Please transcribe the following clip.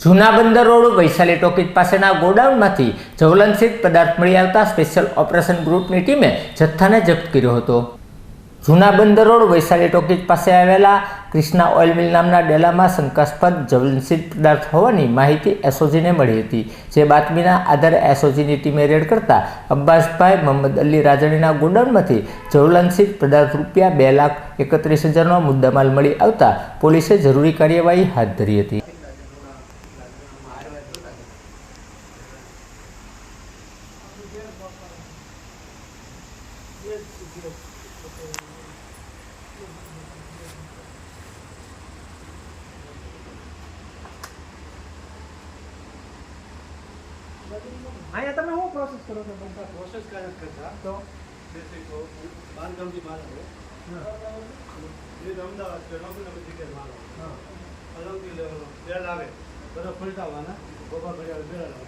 જૂના બંદર road, Vaishali talkies પાસેના ગોડાઉનમાંથી જ્વલનશીલ પદાર્થ મળી આવતા સ્પેશિયલ ઓપરેશન ગ્રુપની ટીમે જથ્થાને જપ્ત કર્યો હતો. જૂના બંદર રોડ, વૈશાલી ટોકીજ પાસે આવેલા ક્રિષ્ના ઓઇલ મિલ નામના ડેલામાં શંકાસ્પદ જ્વલનશીલ પદાર્થ હોવાની માહિતી એસઓજીને મળી હતી. જે બાતમીના આધારે એસઓજીની ટીમે રેડ કરતા અબ્બાસભાઈ મોહમ્મદ અલી રાજાણીના ગોડાઉનમાંથી જ્વલનશીલ પદાર્થ રૂપિયા બે લાખ એકત્રીસ હજારનો મુદ્દામાલ મળી આવતા પોલીસે જરૂરી કાર્યવાહી હાથ ધરી હતી. અહીંયા તમે શું પ્રોસેસ કરો છો? બધા પ્રોસેસ નથી કરતા તો? બેસિક તો બાંધકામથી માલ આવે. અમદાવાદ છે નોકરી માલ મારો હા. અલગથી લેવાનો. બેલ આવે. બધા પલટાવવાના ગોબા ભર્યા બેલ આવે.